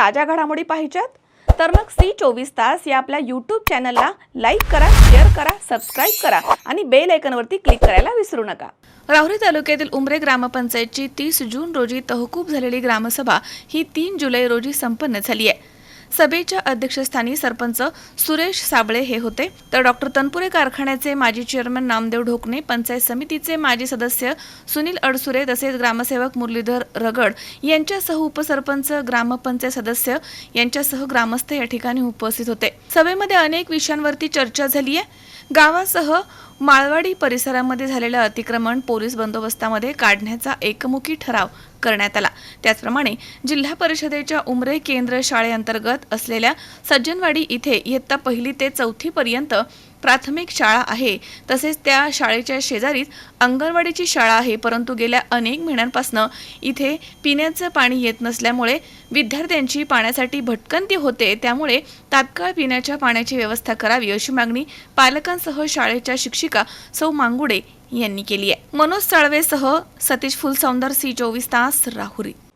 ताज्या घडामोडी पाहिजेत? तर मग सी चोवीस तास या आपल्या यूट्यूब चॅनलला लाईक करा शेअर करा सबस्क्राईब करा आणि बेल आयकनवरती क्लिक करायला विसरू नका. राहुरी तालुक्यातील उमरे ग्रामपंचायतची तीस जून रोजी तहकूब झालेली ग्रामसभा ही तीन जुलै रोजी संपन्न झाली आहे. सभेच्या अध्यक्षस्थानी सरपंच सुरेश साबळे हे होते. तर डॉक्टर तनपुरे कारखान्याचे माजी चेअरमन नामदेव ढोकणे पंचायत समितीचे माजी सदस्य सुनील अडसुरे तसेच ग्रामसेवक मुरलीधर रगड यांच्यासह उपसरपंच ग्रामपंचायत सदस्य यांच्यासह ग्रामस्थ या ठिकाणी उपस्थित होते. सभेमध्ये अनेक विषयांवरती चर्चा झाली आहे गावासह माळवाडी परिसरामध्ये झालेलं अतिक्रमण पोलीस बंदोबस्तामध्ये काढण्याचा एकमुखी ठराव करण्यात आला. त्याचप्रमाणे जिल्हा परिषदेच्या उमरे केंद्र शाळेअंतर्गत असलेल्या सज्जनवाडी इथे इयत्ता पहिली ते चौथी पर्यंत प्राथमिक शाळा आहे. तसेच त्या शाळेच्या शेजारीच अंगणवाडीची शाळा आहे. परंतु गेल्या अनेक महिन्यांपासून इथे पिण्याचं पाणी येत नसल्यामुळे विद्यार्थ्यांची पाण्यासाठी भटकंती होते. त्यामुळे तात्काळ पिण्याच्या पाण्याची व्यवस्था करावी अशी मागणी पालकांसह शाळेच्या शिक्षिका सौ मांगुडे यांनी केली आहे. मनोज साळवेसह सतीश फुलसौंदर सी चोवीस तास राहुरी.